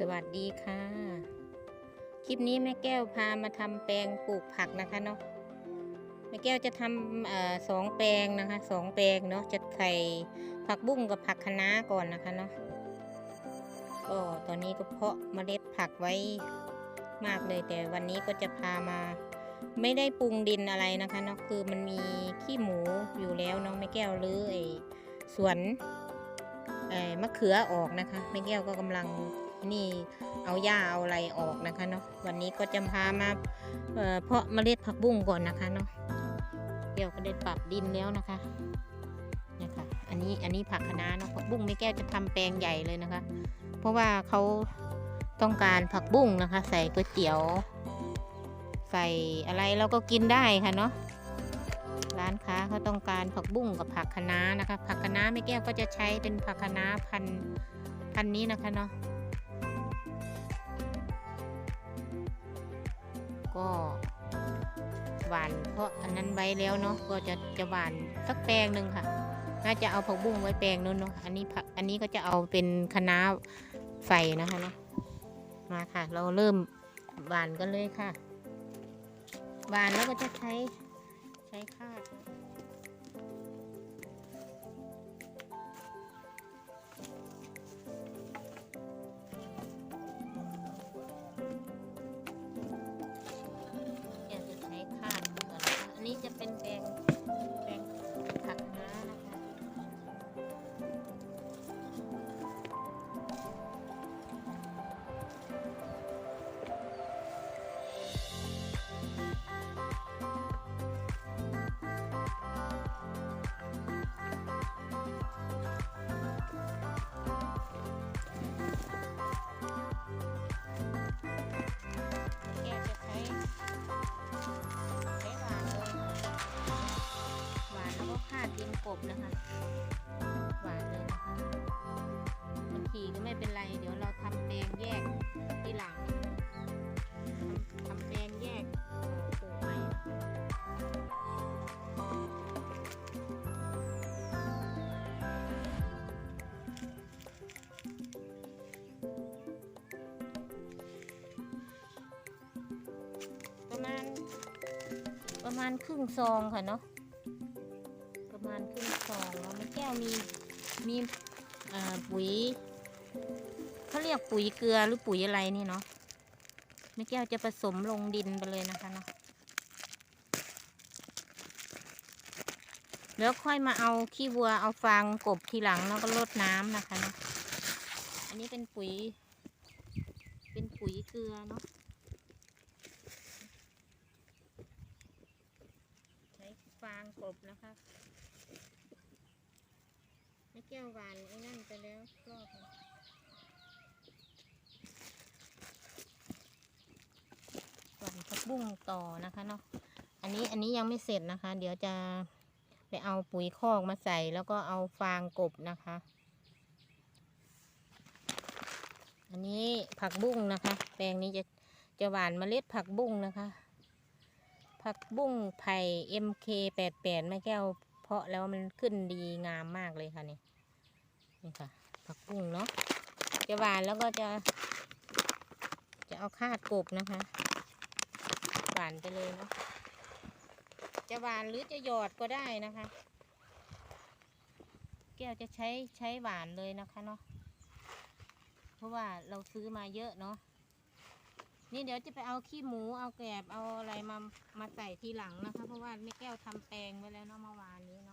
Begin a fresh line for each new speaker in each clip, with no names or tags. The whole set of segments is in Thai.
สวัสดีค่ะ คลิปนี้แม่แก้วพามาทำแปลงปลูกผักนะคะเนาะแม่แก้วจะทำอสองแปลงนะคะสองแปลงเนาะจะใส่ผักบุ้งกับผักคะน้าก่อนนะคะเนาะก็ตอนนี้ก็เพาะเมล็ดผักไว้มากเลยแต่วันนี้ก็จะพามา ไม่ได้ปรุงดินอะไรนะคะเนาะคือมันมีขี้หมูอยู่แล้วเนาะแม่แก้วรื้อไอ้สวนเอ่อมะเขือออกนะคะแม่แก้วก็กำลัง นี่เอาหญ้าเอาอะไรออกนะคะเนาะวันนี้ก็จะพามาเพาะเมล็ดผักบุ้งก่อนนะคะเนาะแก้วก็ได้ปรับดินแล้วนะคะนี่ค่ะอันนี้อันนี้ผักคะน้าเนาะผักบุ้งแม่แก้วจะทำแปลงใหญ่เลยนะคะ เพราะว่าเขาต้องการผักบุ้งนะคะ ใส่ก๋วยเตี๋ยว ใส่อะไรเราก็กินได้ค่ะเนาะร้านค้าเขาต้องการผักบุ้งกับผักคะน้านะคะ ผักคะน้าแม่แก้วก็จะใช้เป็นผักคะน้าพันพันนี้นะคะเนาะ ก็หวานเพราะอันนั้นไว้แล้วเนาะก็จะจะหวานสักแปลงหนึ่งค่ะ น่าจะเอาผักบุ้งไว้แปลงนู้นเนาะอันนี้ผักอันนี้ก็จะเอาเป็นคะน้าใส่นะคะเนาะมาค่ะ เราเริ่มหวานกันเลยค่ะหวานแล้วก็จะใช้ นะคะหวานเลยนะคะบางทีก็ไม่เป็นไร เดี๋ยวเราทำแปลงแยกทีหลังทำแปลงแยกปลูกใหม่ประมาณ ประมาณครึ่งซองค่ะเนาะ วมันแก้วมีมีปุ๋ยเขาเรียกปุ๋ยเกลือหรือปุ๋ยอะไรนี่เนาะแม่แก้วจะผสมลงดินไปเลยนะคะเนาะแล้วค่อยมาเอาขี้วัวเอาฟางกบทีหลังแล้วก็ลดน้ำนะคะเนาะอันนี้เป็นปุ๋ย เป็นปุ๋ยเกลือเนาะใช้ฟางกบนะคะ ก้วหวานไอ้นั่นไปแล้วรอบนึ่งหวานผักบุ้งต่อนะคะเนาะอันนี้อันนี้ยังไม่เสร็จนะคะ เดี๋ยวจะไปเอาปุ๋ยคอกมาใส่แล้วก็เอาฟางกบนะคะ อันนี้ผักบุ้งนะคะ แปลงนี้จะจะหวานเมล็ดผักบุ้งนะคะ ผักบุ้งไผ่ MK88 แม่แก้วเพาะแล้วมันขึ้นดีงามมากเลยค่ะนี่ นี่ค่ะ ผักบุ้งเนาะจะหวานแล้วก็จะ จะเอาคาดกบนะคะหวานไปเลยเนาะจะหวานหรือจะหยอดก็ได้นะคะ แก้วจะใช้ใช้หวานเลยนะคะเนาะเพราะว่าเราซื้อมาเยอะเนาะนี่เดี๋ยวจะไปเอาขี้หมูเอาแกบเอาอะไรมามาใส่ทีหลังนะคะ เพราะว่าแม่แก้วทำแปลงไว้แล้วเนาะเมื่อวานนี้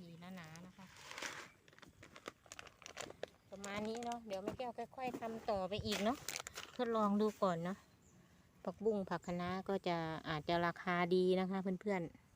ทีหนาๆนะคะ ประมาณนี้เนาะเดี๋ยวแม่แก้วค่อย ๆทำต่อไปอีกเนาะทดลองดูก่อนเนาะผักบุ้งผักคะน้าก็จะอาจจะราคาดีนะคะเพื่อนๆ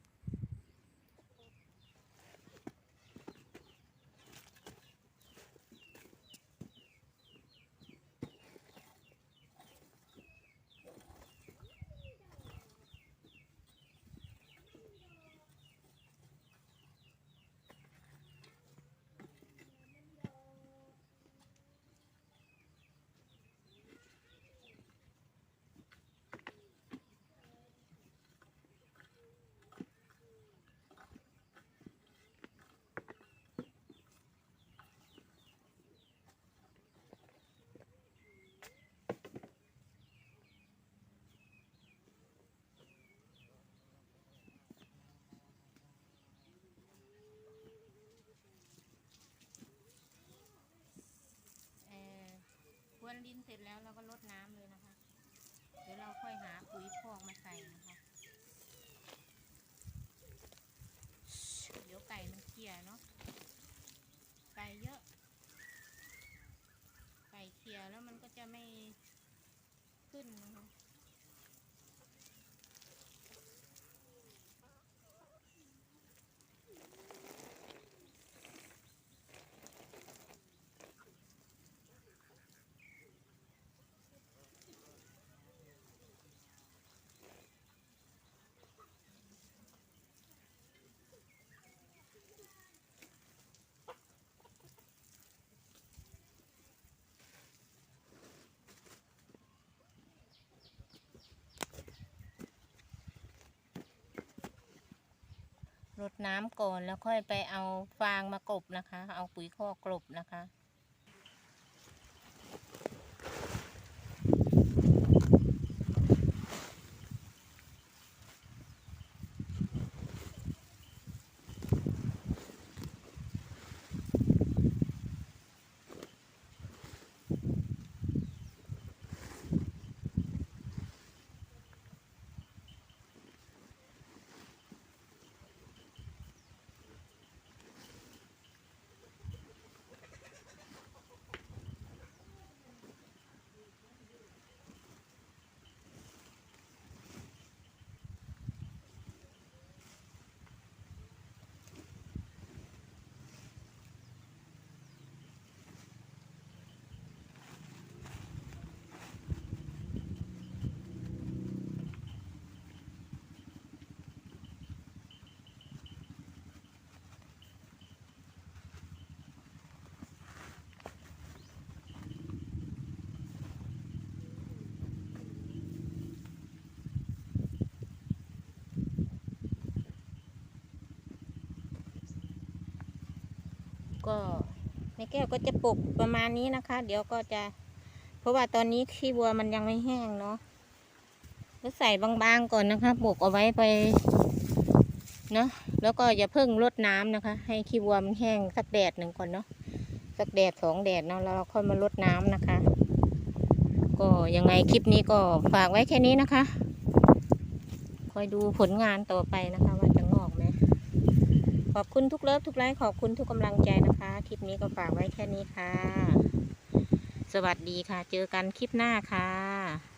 อกมาใส่นะคะเดี๋ยวไก่มันเกลี่ยเนาะไก่เยอะ ไก่เกลี่ยแล้วมันก็จะไม่ขึ้นนะคะ รดน้ำก่อนแล้วค่อยไปเอาฟางมากลบนะคะ เอาปุ๋ยคอกกลบนะคะ ก็ แก้วก็จะปลูกประมาณนี้นะคะ เดี๋ยวก็จะ เพราะว่าตอนนี้ขี้วัวมันยังไม่แห้งเนาะก็ใส่บางๆก่อนนะคะปลูกเอาไว้ไปเนาะแล้วก็อย่าเพิ่งรดน้ำนะคะ ให้ขี้วัวมันแห้งสักแดดหนึ่งก่อนเนาะสักแดดสองแดดเนาะแล้วเราค่อยมารดน้ำนะคะ ก็ยังไงคลิปนี้ก็ฝากไว้แค่นี้นะคะ คอยดูผลงานต่อไปนะคะว่าจะ ขอบคุณทุกเลิฟทุกไลค์ขอบคุณทุกกำลังใจนะคะ คลิปนี้ก็ฝากไว้แค่นี้ค่ะ สวัสดีค่ะ เจอกันคลิปหน้าค่ะ